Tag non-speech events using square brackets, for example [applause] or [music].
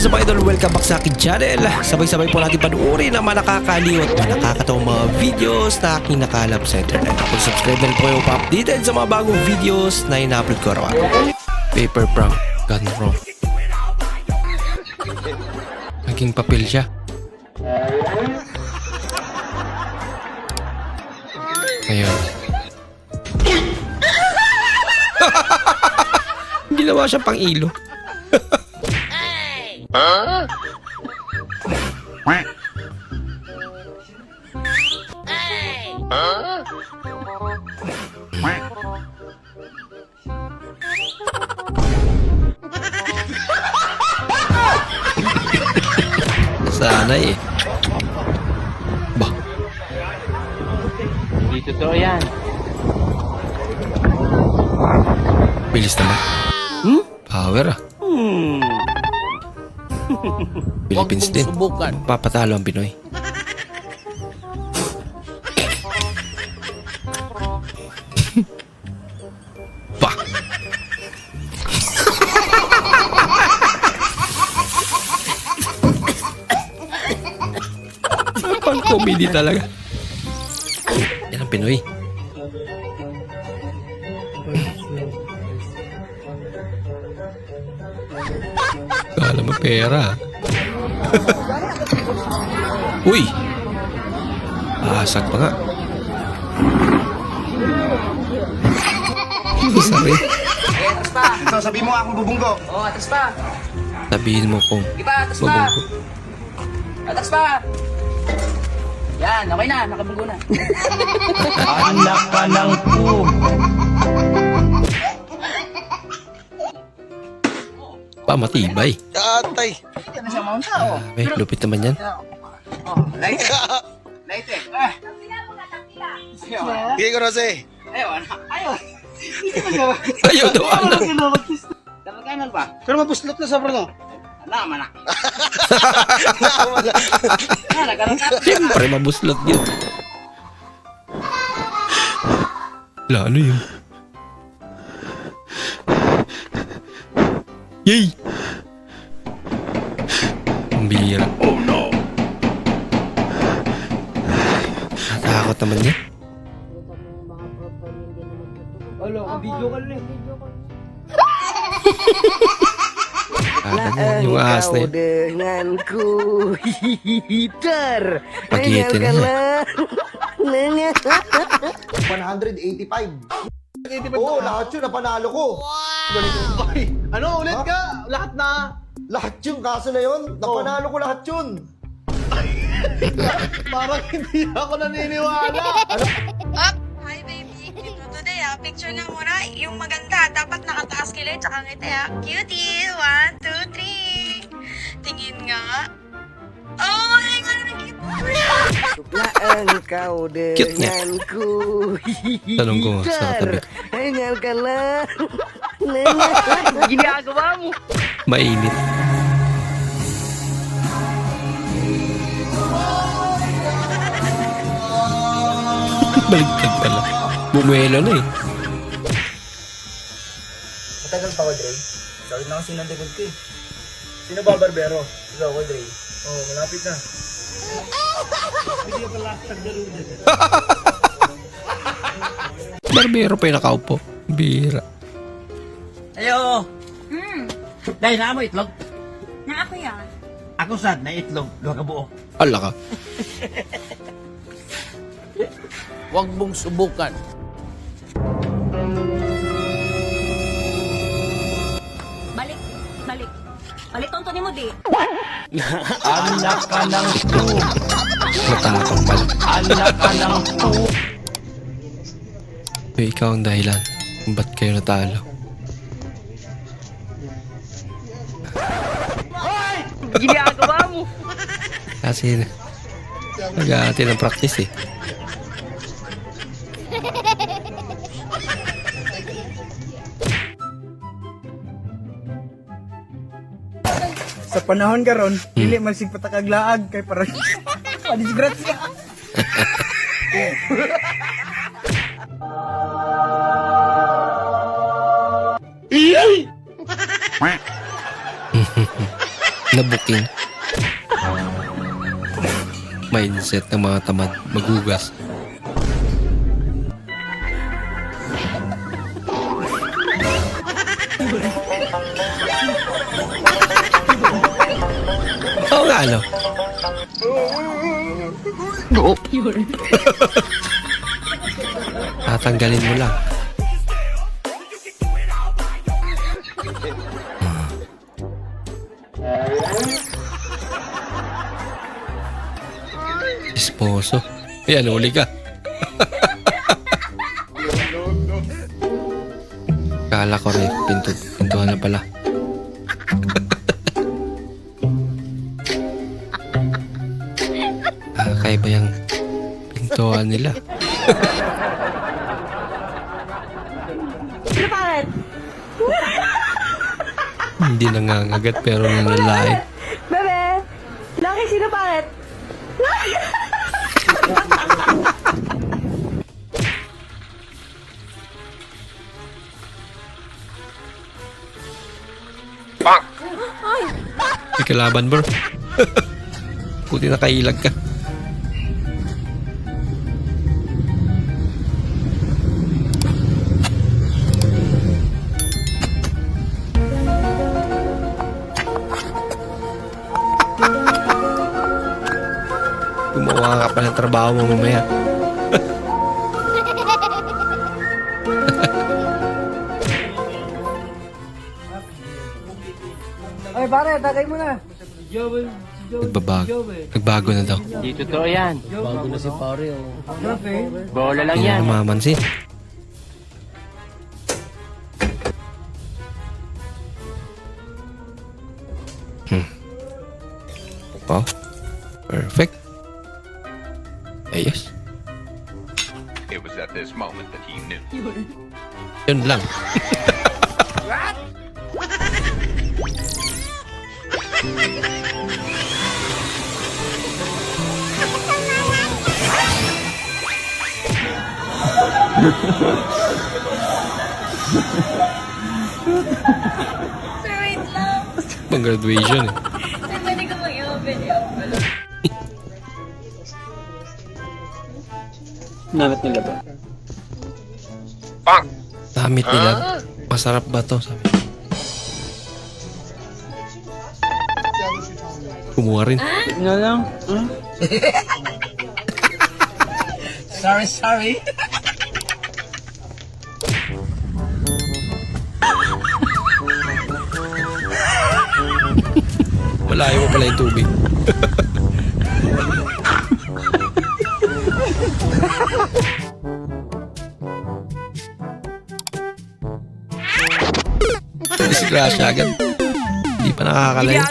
is up idol? Welcome back sa akin channel. Sabay-sabay po natin panuorin ang mga nakakaliw at mga nakakatawang mga videos na aking nakalap sa internet. Kung subscribe na po kayo pa-updated sa mga bagong videos na ina-upload ko araw Paper prank gone wrong. Naging papel siya. Ngayon. [laughs] Ginawa siya pang ilo. [laughs] Sana eh. Ba, Hindi totoo yan. bilis naman. Hmm? Power ah. Philippines din. subukan. Papatalo ang Pinoy. [laughs] Ba. Pang comedy talaga. Yan ang Pinoy. Kala mo pera. Uy! Asag pa nga. Sabi, Atas pa. Sasabihin mo akong bubunggo. Oh, atas pa. sabihin mo kung Iba, atas pa. mabunggo. Atas pa. Yan, okay na. Nakabunggo na. Anak ka ng po. Pa, matibay. Atay. Ito na siya, Mount. Oh. May lupit naman yan. Oh, it. [laughs] Ah. Ayaw. Bigay ko Rose. Ayaw, anak. Ayaw. Ayaw daw, anak. Dapat kayo ba? Pero mapuslot na sa Bruno. Anak, manak. Ah, nagkaroon ka. Siyempre, mabuslot yun. Wala, ano yun? Yay! Ang bihira. Oh no! Natakot naman niya. Wala, video Yung ahas na yun. denganku hider Pagitin na siya. 185. Oo, lahat yun, napanalo ko. Ay, ano ulit ka? Lahat na? Lahat yun, kaso na yun. Napanalo ko lahat yun. Parang hindi ako naniniwala. Ano? Up! Hi baby! Ito today ah, picture na muna. Yung maganda, dapat nakataas kilay tsaka ngiti ah. Cutie! One, two, three! Tingin nga. Oh my God! Lah engkau Cute niya. denganku Tanong ko sa katabi. hider Dengarkanlah Ginagawa mo. Mainit. Baligtad pala. Bumuelo na eh. Matagal pa ako, Dre. Sakit na kasi ng likod ko eh. Sino ba barbero? Ikaw ko, Dre. Oo, oh, malapit na. [laughs] Barbero pa yung nakaupo. Bira. Ayo. Hmm. Dahil na mo itlog. Na ako yan. Ako sad na itlog. Luha ka buo. Ala ka. [laughs] Huwag mong subukan. Balik. Balik. Balik tonto ni mo di. [laughs] Anak ka ng po. Matapang pala. Anak ka ng po. So, ikaw ang dahilan kung ba't kayo natalo. Ginagawa mo. Kasi nag-aati ng practice eh. Sa panahon karon dili man sig patakaglaag kay para [laughs] disgrasya [laughs] na booking. Mindset ng mga tamad maghugas. [laughs] Oo nga, ano? [laughs] Tatanggalin mo lang. Esposo. Ayan, uli ka. [laughs] Kala ko rin, pinto, pintuhan na pala. [laughs] pintuhan nila? Hindi nangangagat pero nanlalait. Bebe! Laki, sino pangit? May kalaban bro. [laughs] Buti nakailag ka. Gumawa ka pa ng trabaho mo mamaya. Ay, pare, tagay mo na. Nagbabago. Nagbago na daw. Di totoo yan. Bago na si pare, oh. Bola lang Hindi yan. na namamansin. Hmm. Oh. Perfect. Ayos. It was at this moment that he knew. Yun lang. Sir, wait lang. Pang graduation eh. Pwede ko mag-i-open yung pala. Damit nila. Masarap ba to? Sabi. Kumuha rin. Na lang. [laughs] sorry, sorry. Malayo mo pala yung tubig. [laughs] Disgrasya agad. Hindi pa nakakalayas.